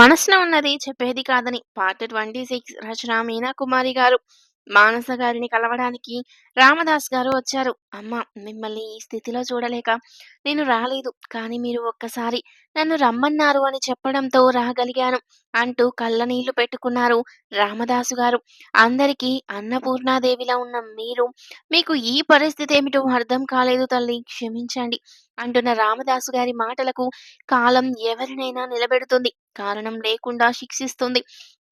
మనసున ఉన్నది చెప్పేది కాదని పార్ట్ 26 రచన మీనా కుమారి గారు. మానస గారిని కలవడానికి రామదాస్ గారు వచ్చారు. అమ్మ మిమ్మల్ని ఈ స్థితిలో చూడలేక నేను రాలేదు. కానీ మీరు ఒక్కసారి నన్ను రమ్మన్నారు అని చెప్పడంతో రాగలిగాను అంటూ కళ్ళ నీళ్ళు పెట్టుకున్నారు రామదాసు గారు. అందరికీ అన్నపూర్ణాదేవిలా ఉన్న మీరు మీకు ఈ పరిస్థితి ఏమిటో అర్థం కాలేదు తల్లి క్షమించండి అంటున్న రామదాసు గారి మాటలకు కాలం ఎవరినైనా నిలబెడుతుంది. కారణం లేకుండా శిక్షిస్తుంది.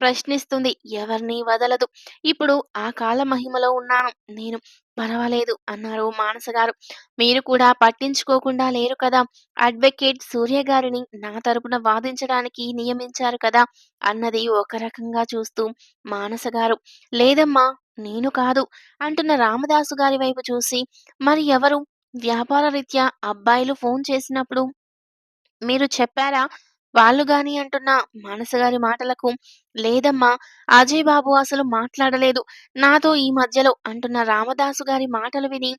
ప్రశ్నిస్తుంది. ఎవరిని వదలదు. ఇప్పుడు ఆ కాల మహిమలో ఉన్నాను నేను. పరవాలేదు అన్నారు మానస గారు. మీరు కూడా పట్టించుకోకుండా లేరు కదా! అడ్వకేట్ సూర్య గారిని నా తరపున వాదించడానికి నియమించారు కదా! అన్నది ఒక రకంగా చూస్తూ మానస గారు. లేదమ్మా! నేను కాదు అంటున్న రామదాసు గారి వైపు చూసి మరి ఎవరు? వ్యాపార రీత్యా అబ్బాయిలు ఫోన్ చేసినప్పుడు మీరు చెప్పారా? వాళ్ళు గాని అంటున్న మానస గారి మాటలకు లేదమ్మా! అజయ్ బాబు అసలు మాట్లాడలేదు నాతో ఈ మధ్యలో అంటున్న రామదాసు గారి మాటలు విని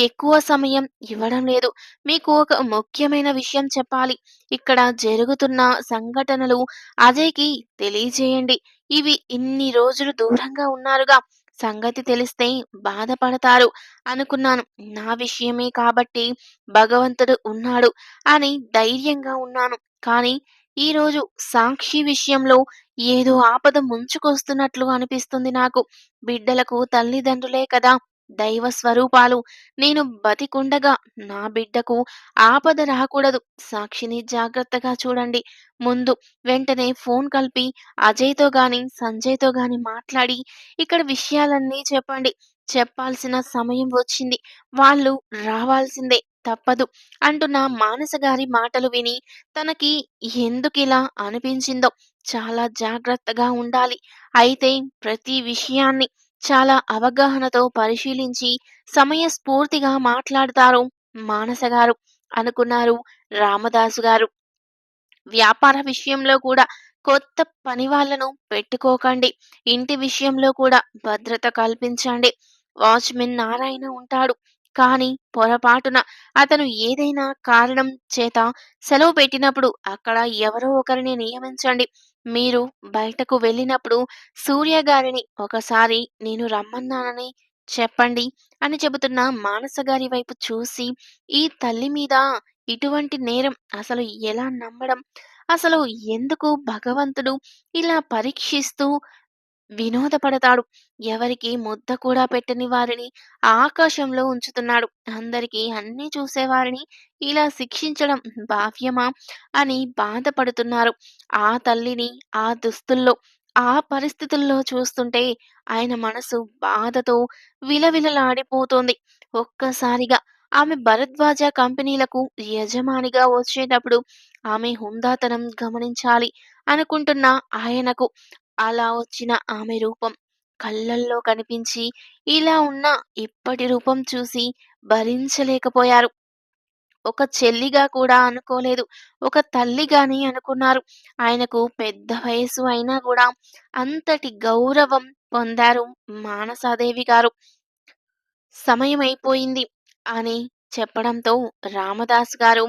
ఎక్కువ సమయం ఇవ్వడం లేదు. మీకు ఒక ముఖ్యమైన విషయం చెప్పాలి. ఇక్కడ జరుగుతున్న సంఘటనలు అజయ్‌కి తెలియజేయండి. ఇవి ఇన్ని రోజులు దూరంగా ఉన్నారుగా! సంగతి తెలిస్తే బాధపడతారు అనుకున్నాను. నా విషయమే కాబట్టి భగవంతుడు ఉన్నాడు అని ధైర్యంగా ఉన్నాను. కానీ ఈరోజు సాక్షి విషయంలో ఏదో ఆపద ముంచుకొస్తున్నట్లు అనిపిస్తుంది నాకు. బిడ్డలకు తల్లిదండ్రులే కదా దైవ స్వరూపాలు. నేను బతికుండగా నా బిడ్డకు ఆపద రాకూడదు. సాక్షిని జాగ్రత్తగా చూడండి. ముందు వెంటనే ఫోన్ కలిపి అజయ్‌తో గాని, సంజయ్‌తో గాని మాట్లాడి ఇక్కడ విషయాలన్నీ చెప్పండి. చెప్పాల్సిన సమయం వచ్చింది. వాళ్ళు రావాల్సిందే తప్పదు అంటున్న మానసగారి మాటలు విని తనకి ఎందుకిలా అనిపించిందో చాలా జాగ్రత్తగా ఉండాలి. అయితే ప్రతి విషయాన్ని చాలా అవగాహనతో పరిశీలించి సమయస్ఫూర్తిగా మాట్లాడతారు మానస గారు అనుకున్నారు రామదాసు గారు. వ్యాపార విషయంలో కూడా కొత్త పనివాళ్ళను పెట్టుకోకండి. ఇంటి విషయంలో కూడా భద్రత కల్పించండి. వాచ్‌మెన్ నారాయణ ఉంటాడు. కానీ పొరపాటున అతను ఏదైనా కారణం చేత సెలవు పెట్టినప్పుడు అక్కడ ఎవరో ఒకరిని నియమించండి. మీరు బయటకు వెళ్ళినప్పుడు సూర్య గారిని ఒకసారి నేను రమ్మన్నానని చెప్పండి అని చెబుతున్న మానస గారి వైపు చూసి ఈ తల్లి మీద ఇటువంటి నేరం అసలు ఎలా నమ్మడం? అసలు ఎందుకు భగవంతుడు ఇలా పరీక్షిస్తూ వినోదపడతాడు? ఎవరికీ ముద్ద కూడా పెట్టని వారిని ఆకాశంలో ఉంచుతున్నాడు. అందరికీ అన్నీ చూసేవారిని ఇలా శిక్షించడం భావ్యమా? అని బాధపడుతున్నారు. ఆ తల్లిని ఆ దుస్తుల్లో, ఆ పరిస్థితుల్లో చూస్తుంటే ఆయన మనసు బాధతో విలవిలలాడిపోతోంది. ఒక్కసారిగా ఆమె భరద్వాజ కంపెనీలకు యజమానిగా వచ్చేటప్పుడు ఆమె హుందాతనం గమనించాలి అనుకుంటున్న ఆయనకు అలా వచ్చిన ఆమె రూపం కళ్ళల్లో కనిపించి ఇలా ఉన్న ఇప్పటి రూపం చూసి భరించలేకపోయారు. ఒక చెల్లిగా కూడా అనుకోలేదు. ఒక తల్లిగాని అనుకున్నారు. ఆయనకు పెద్ద వయసు అయినా కూడా అంతటి గౌరవం పొందారు మానసాదేవి గారు. సమయమైపోయింది అని చెప్పడంతో రామదాస్ గారు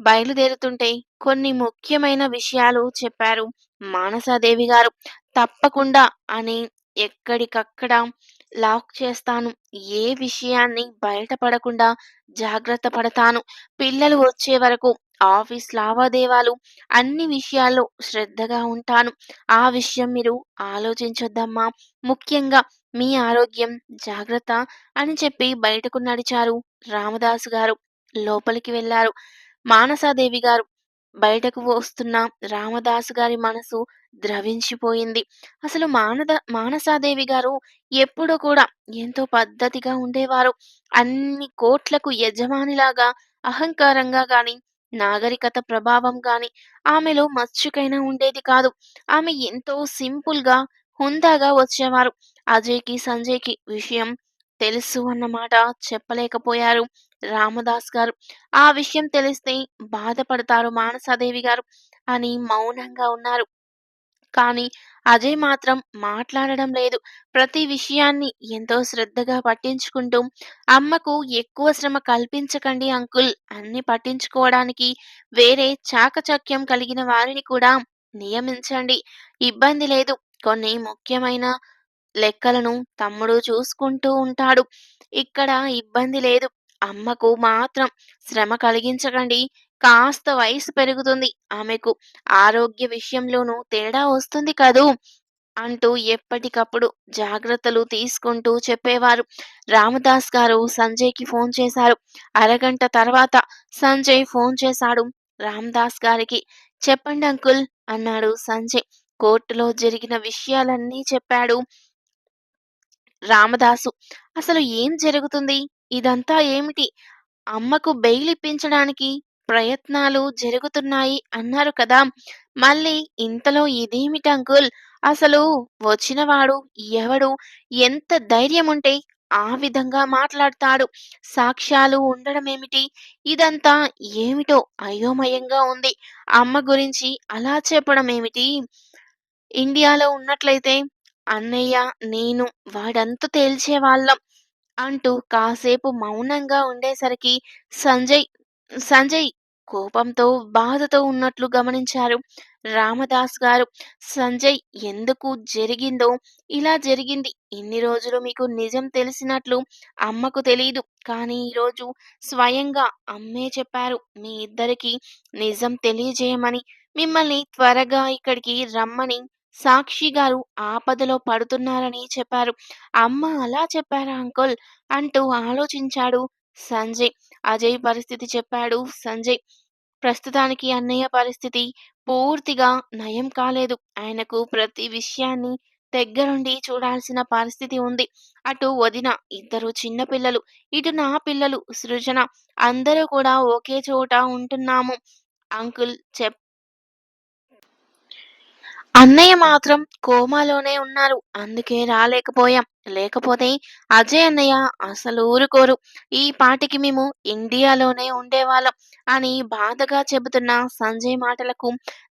బయలుదేరుతుంటే కొన్ని ముఖ్యమైన విషయాలు చెప్పారు మానసాదేవి గారు. తప్పకుండా అని ఎక్కడికక్కడ లాక్ చేస్తాను. ఏ విషయాన్ని బయటపడకుండా జాగ్రత్త పడతాను. పిల్లలు వచ్చే వరకు ఆఫీస్ లావాదేవాలు అన్ని విషయాల్లో శ్రద్ధగా ఉంటాను. ఆ విషయం మీరు ఆలోచించొద్దమ్మా! ముఖ్యంగా మీ ఆరోగ్యం జాగ్రత్త అని చెప్పి బయటకు నడిచారు రామదాసు గారు. లోపలికి వెళ్ళారు మానసాదేవి గారు. బయటకు వస్తున్న రామదాసు గారి మనసు ద్రవించిపోయింది. అసలు మానద మానసాదేవి గారు ఎప్పుడూ కూడా ఎంతో పద్ధతిగా ఉండేవారు. అన్ని కోట్లకు యజమానిలాగా అహంకారంగా గాని, నాగరికత ప్రభావం గాని ఆమెలో మచ్చుకైనా ఉండేది కాదు. ఆమె ఎంతో సింపుల్‌గా, హుందాగా వచ్చేవారు. అజయ్‌కి, సంజయ్‌కి విషయం తెలుసు అన్నమాట చెప్పలేకపోయారు రామదాస్ గారు. ఆ విషయం తెలిస్తే బాధపడతారు మానసాదేవి గారు అని మౌనంగా ఉన్నారు. కానీ అజయ్ మాత్రం మాట్లాడడం లేదు. ప్రతి విషయాన్ని ఎంతో శ్రద్ధగా పట్టించుకుంటూ అమ్మకు ఎక్కువ శ్రమ కల్పించకండి అంకుల్ అన్ని పట్టించుకోవడానికి వేరే చాకచక్యం కలిగిన వారిని కూడా నియమించండి. ఇబ్బంది లేదు. కొన్ని ముఖ్యమైన లెక్కలను తమ్ముడు చూసుకుంటూ ఉంటాడు. ఇక్కడ ఇబ్బంది లేదు. అమ్మకు మాత్రం శ్రమ కలిగించకండి. కాస్త వయసు పెరుగుతుంది. ఆమెకు ఆరోగ్య విషయంలోనూ తేడా వస్తుంది కదూ! అంటూ ఎప్పటికప్పుడు జాగ్రత్తలు తీసుకుంటూ చెప్పేవారు. రామదాస్ గారు సంజయ్‌కి ఫోన్ చేశారు. అరగంట తర్వాత సంజయ్ ఫోన్ చేశాడు రామదాస్ గారికి. చెప్పండి అంకుల్ అన్నాడు సంజయ్. కోర్టులో జరిగిన విషయాలన్నీ చెప్పాడు రామదాసు. అసలు ఏం జరుగుతుంది? ఇదంతా ఏమిటి? అమ్మకు బెయిల్ ఇప్పించడానికి ప్రయత్నాలు జరుగుతున్నాయి అన్నారు కదా! మళ్ళీ ఇంతలో ఇదేమిటంకుల్? అసలు వచ్చినవాడు ఎవడు? ఎంత ధైర్యముంటే ఆ విధంగా మాట్లాడతాడు? సాక్ష్యాలు ఉండడమేమిటి? ఇదంతా ఏమిటో అయోమయంగా ఉంది. అమ్మ గురించి అలా చెప్పడమేమిటి? ఇండియాలో ఉన్నట్లయితే అన్నయ్య, నేను వాడంత తేల్చేవాళ్ళం అంటూ కాసేపు మౌనంగా ఉండేసరికి సంజయ్ సంజయ్ కోపంతో, బాధతో ఉన్నట్లు గమనించారు రామదాస్ గారు. సంజయ్ ఎందుకు జరిగిందో ఇలా జరిగింది. ఇన్ని రోజులు మీకు నిజం తెలిసినట్లు అమ్మకు తెలియదు కానీ ఈరోజు స్వయంగా అమ్మే చెప్పారు మీ ఇద్దరికీ నిజం తెలియజేయమని, మిమ్మల్ని త్వరగా ఇక్కడికి రమ్మని సాక్షి గారు ఆపదలో పడుతున్నారని చెప్పారు. అమ్మ అలా చెప్పారా అంకుల్? అంటూ ఆలోచించాడు సంజయ్. అజయ్ పరిస్థితి చెప్పాడు సంజయ్. ప్రస్తుతానికి అన్నయ్య పరిస్థితి పూర్తిగా నయం కాలేదు. ఆయనకు ప్రతి విషయాన్ని దగ్గరుండి చూడాల్సిన పరిస్థితి ఉంది. అటు వదిన, ఇద్దరు చిన్న పిల్లలు, ఇటు నా పిల్లలు సృజన అందరూ కూడా ఒకే చోట ఉంటున్నాము అంకుల్ చెప్ అన్నయ్య మాత్రం కోమాలోనే ఉన్నారు. అందుకే రాలేకపోయాం. లేకపోతే అజయ్ అన్నయ్య అసలు ఊరుకోరు. ఈ పాటికి మేము ఇండియాలోనే ఉండేవాళ్ళం అని బాధగా చెబుతున్న సంజయ్ మాటలకు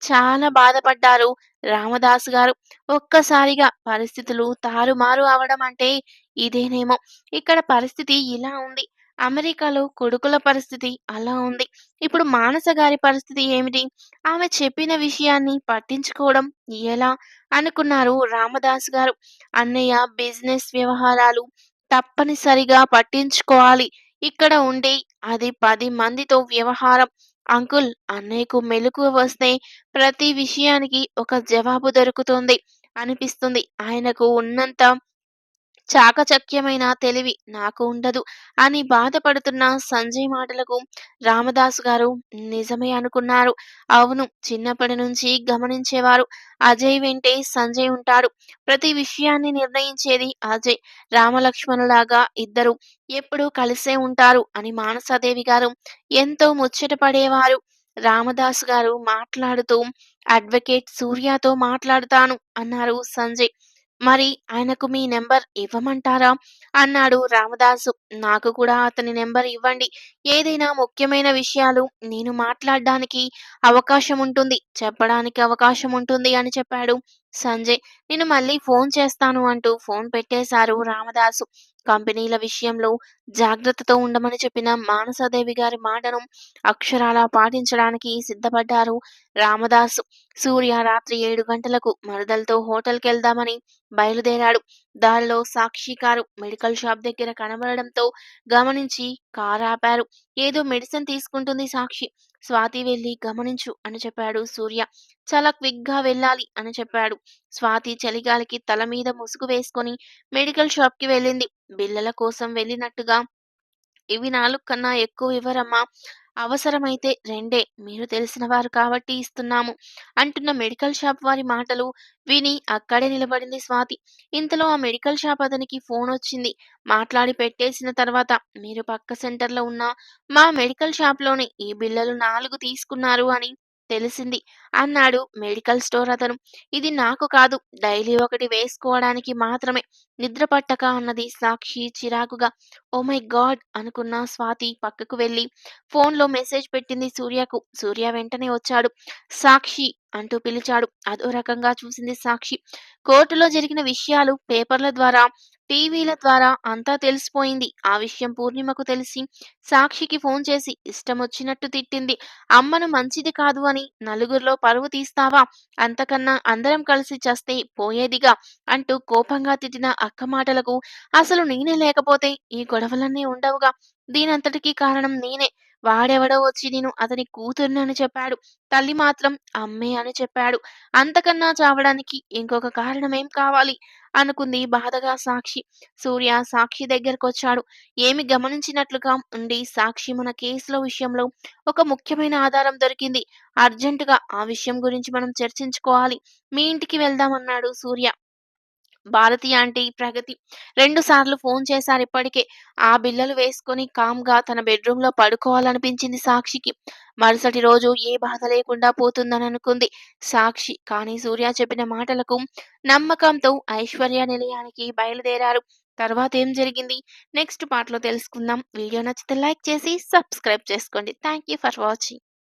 చాలా బాధపడ్డారు రామదాస్ గారు. ఒక్కసారిగా పరిస్థితులు తారుమారు అవడం అంటే ఇదేనేమో! ఇక్కడ పరిస్థితి ఇలా ఉంది. అమెరికాలో కొడుకుల పరిస్థితి అలా ఉంది. ఇప్పుడు మానస గారి పరిస్థితి ఏమిటి? ఆమె చెప్పిన విషయాన్ని పట్టించుకోవడం ఎలా? అనుకున్నారు రామదాస్ గారు. అన్నయ్య బిజినెస్ వ్యవహారాలు తప్పనిసరిగా పట్టించుకోవాలి. ఇక్కడ ఉండి అది పది మందితో వ్యవహారం. అంకుల్ అన్నయ్యకు మెలకువ వస్తే ప్రతి విషయానికి ఒక జవాబు దొరుకుతుంది అనిపిస్తుంది. ఆయనకు ఉన్నంత చాకచక్యమైన తెలివి నాకు ఉండదు అని బాధపడుతున్న సంజయ్ మాటలకు రామదాసు గారు నిజమే అనుకున్నారు. అవును చిన్నప్పటి నుంచి గమనించేవారు. అజయ్ వెంటే సంజయ్ ఉంటాడు. ప్రతి విషయాన్ని నిర్ణయించేది అజయ్. రామలక్ష్మణులాగా ఇద్దరు ఎప్పుడూ కలిసే ఉంటారు అని మానసాదేవి గారు ఎంతో ముచ్చటపడేవారు. రామదాసు గారు మాట్లాడుతూ అడ్వకేట్ సూర్యతో మాట్లాడుతాను అన్నారు సంజయ్. మరి ఆయనకు మీ నెంబర్ ఇవ్వమంటారా? అన్నాడు రామదాసు. నాకు కూడా అతని నెంబర్ ఇవ్వండి. ఏదైనా ముఖ్యమైన విషయాలు నేను మాట్లాడడానికి అవకాశం ఉంటుంది. చెప్పడానికి అవకాశం ఉంటుంది అని చెప్పాడు సంజయ్. నేను మళ్ళీ ఫోన్ చేస్తాను అంటూ ఫోన్ పెట్టేశారు రామదాసు. కంపెనీల విషయంలో జాగ్రత్తతో ఉండమని చెప్పిన మానసాదేవి గారి మాటను అక్షరాలా పాటించడానికి సిద్ధపడ్డారు రామదాసు. సూర్య రాత్రి ఏడు గంటలకు మరదలతో హోటల్‌కెళ్దామని బయలుదేరాడు. దారిలో సాక్షి కారు మెడికల్ షాప్ దగ్గర కనబడడంతో గమనించి కారు ఆపారు ఏదో మెడిసిన్ తీసుకుంటుంది సాక్షి. స్వాతి వెళ్ళి గమనించు అని చెప్పాడు సూర్య. చాలా క్విక్‌గా వెళ్ళాలి అని చెప్పాడు. స్వాతి చలిగాలికి తల మీద ముసుగు వేసుకొని మెడికల్ షాప్‌కి వెళ్ళింది. బిల్లల కోసం వెళ్ళినట్టుగా ఇవి నాలుగు కన్నా ఎక్కువ ఇవ్వరమ్మా. అవసరమైతే రెండే. మీరు తెలిసిన వారు కాబట్టి ఇస్తున్నాము అంటున్న మెడికల్ షాప్ వారి మాటలు విని అక్కడే నిలబడింది స్వాతి. ఇంతలో ఆ మెడికల్ షాప్ అతనికి ఫోన్ వచ్చింది మాట్లాడి పెట్టేసిన తర్వాత మీరు పక్క సెంటర్‌లో ఉన్న మా మెడికల్ షాప్‌లోనే ఈ బిల్లలు నాలుగు తీసుకున్నారు అని తెలిసింది అన్నాడు మెడికల్ స్టోర్ అతను. ఇది నాకు కాదు. డైలీ ఒకటి వేసుకోవడానికి మాత్రమే. నిద్ర పట్టక అన్నది సాక్షి చిరాకుగా. Oh my God! అనుకున్న స్వాతి పక్కకు వెళ్ళి ఫోన్‌లో మెసేజ్ పెట్టింది సూర్యకు. సూర్య వెంటనే వచ్చాడు. సాక్షి అంటూ పిలిచాడు. అదో రకంగా చూసింది సాక్షి. కోర్టులో జరిగిన విషయాలు పేపర్ల ద్వారా, టీవీల ద్వారా అంతా తెలిసిపోయింది. ఆ విషయం పూర్ణిమకు తెలిసి సాక్షికి ఫోన్ చేసి ఇష్టం వచ్చినట్టు తిట్టింది. అమ్మను మంచిది కాదు అని నలుగురిలో పరువు తీస్తావా? అంతకన్నా అందరం కలిసి చస్తే పోయేదిగా అంటూ కోపంగా తిట్టిన అక్క మాటలకు అసలు నేనే లేకపోతే ఈ గొడవలన్నీ ఉండవుగా. దీనంతటికీ కారణం నేనే. వాడెవడో వచ్చి నేను అతని కూతుర్ని అని చెప్పాడు. తల్లి మాత్రం అమ్మే అని చెప్పాడు. అంతకన్నా చావడానికి ఇంకొక కారణమేం కావాలి? అనుకుంది బాధగా సాక్షి. సూర్య సాక్షి దగ్గరకొచ్చాడు. ఏమి గమనించినట్లుగా ఉండి సాక్షి మన కేసుల విషయంలో ఒక ముఖ్యమైన ఆధారం దొరికింది. అర్జెంటుగా ఆ విషయం గురించి మనం చర్చించుకోవాలి. మీ ఇంటికి వెళ్దామన్నాడు సూర్య. భారతి ఆంటీ, ప్రగతి రెండు సార్లు ఫోన్ చేశారు ఇప్పటికే ఆ బిల్లలు వేసుకొని కామ్‌గా తన బెడ్‌రూమ్‌లో పడుకోవాలనిపించింది సాక్షికి. మరుసటి రోజు ఏ బాధ లేకుండా పోతుందని అనుకుంది సాక్షి. కానీ సూర్య చెప్పిన మాటలకు నమ్మకంతో ఐశ్వర్య నిలయానికి బయలుదేరారు. తర్వాత ఏం జరిగింది? నెక్స్ట్ పార్ట్‌లో తెలుసుకుందాం. వీడియో నచ్చితే లైక్ చేసి సబ్స్క్రైబ్ చేసుకోండి. Thank you for watching.